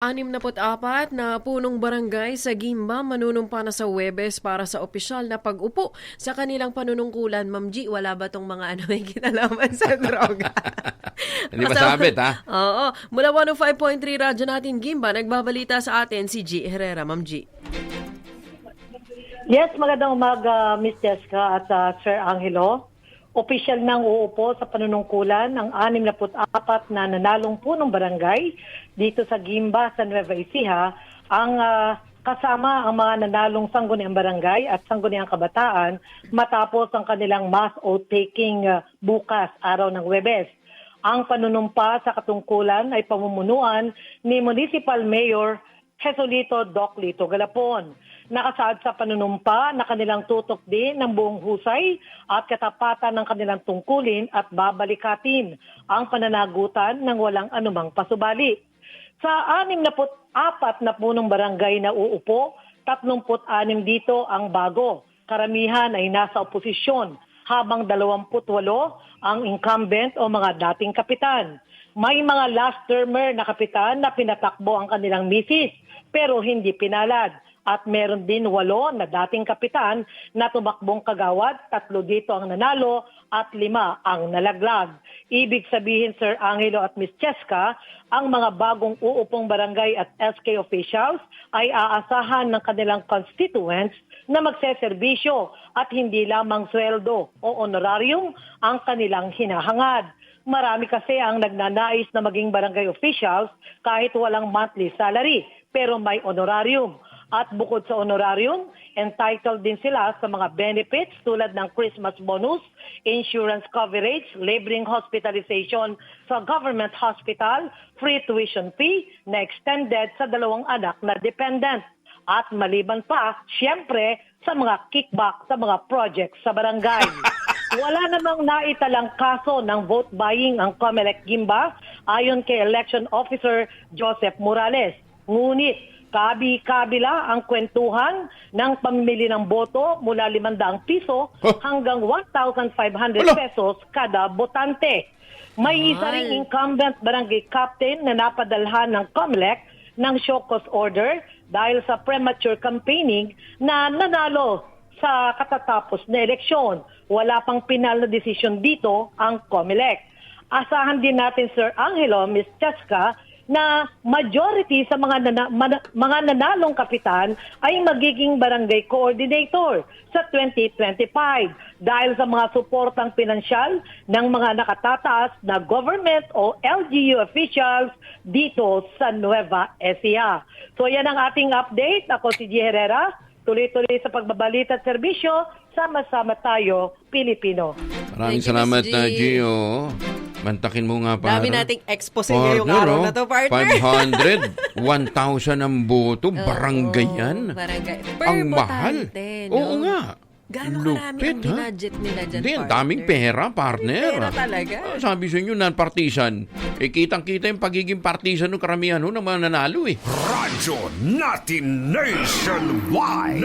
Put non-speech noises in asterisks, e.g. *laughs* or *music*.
64 na punong barangay sa Gimba manunumpa na sa Webes para sa opisyal na pag-upo sa kanilang panunungkulan. Ma'am G, wala ba tong mga ano *laughs* may kinalaman sa droga? *laughs* Hindi Kasama- masabit, ha? *laughs* Oo. Mula 105.3 radyo natin Gimba, nagbabalita sa atin si G. Herrera. Ma'am G. Yes, magandang umaga, Miss Jessica at uh, Sir Angelo. Opisyal nang uupo sa panunungkulan ang 64 na nanalong punong barangay dito sa Gimba, sa Nueva Ecija, ang ah, kasama ang mga nanalong sangguniang barangay at sangguniang kabataan matapos ang kanilang mass oath-taking ah, bukas, araw ng Webes. Ang panunumpa sa katungkulan ay pamumunuan ni Municipal Mayor Jesolito Doc Lito Galapon. Nakasaad sa panunumpa na kanilang tutok din ng buong husay at katapatan ng kanilang tungkulin at babalikatin ang pananagutan ng walang anumang pasubali. Sa 64 na punong barangay na uupo, 36 dito ang bago. Karamihan ay nasa oposisyon, habang 28 ang incumbent o mga dating kapitan. May mga last termer na kapitan na pinatakbo ang kanilang misis pero hindi pinalad. At meron din walo na dating kapitan na tumakbong kagawad, tatlo dito ang nanalo at lima ang nalaglag. Ibig sabihin, Sir Angelo at Miss Cheska, ang mga bagong uupong barangay at SK officials ay aasahan ng kanilang constituents na magseserbisyo at hindi lamang sweldo o honorarium ang kanilang hinahangad. Marami kasi ang nagnanais na maging barangay officials kahit walang monthly salary pero may honorarium. At bukod sa honorarium, entitled din sila sa mga benefits tulad ng Christmas bonus, insurance coverage, laboring hospitalization sa government hospital, free tuition fee na extended sa dalawang anak na dependent. At maliban pa, siyempre, sa mga kickback sa mga projects sa barangay. *laughs* Wala namang naitalang kaso ng vote buying ang Comelec Gimba ayon kay Election Officer Joseph Morales. Ngunit kabi-kabila ang kwentuhan ng pamimili ng boto mula 500 piso Huh? hanggang 1,500 Wala. pesos kada botante. May isa Mahal. ring incumbent barangay captain na napadalhan ng COMELEC ng show cause order dahil sa premature campaigning na nanalo sa katatapos na eleksyon. Wala pang pinal na desisyon dito ang COMELEC. Asahan din natin, Sir Angelo, Ms. Cheska, na majority sa mga nana- mana- mga nanalong kapitan ay magiging barangay coordinator sa 2025 dahil sa mga suportang pinansyal ng mga nakatataas na government o LGU officials dito sa Nueva Ecija. So yan ang ating update. Ako si G. Herrera. Tuloy-tuloy sa pagbabalita at serbisyo. Sama-sama tayo, Pilipino. Maraming salamat na Gio. Mantakin mo nga para. Dami nating expose ngayong araw oh. na to, partner. 500, 1,000 *laughs* ang boto. Barangay Oo, yan. Barangay. Per Ang mahal. no? Oo nga. Gano'ng karami ang binadget nila dyan, Hindi, ang partner? daming pera, partner. Pera talaga. Ah, sabi sa inyo, non-partisan. Eh, kitang-kita yung pagiging partisan ng karamihan no, ng mga nanalo eh. Radyo natin nationwide.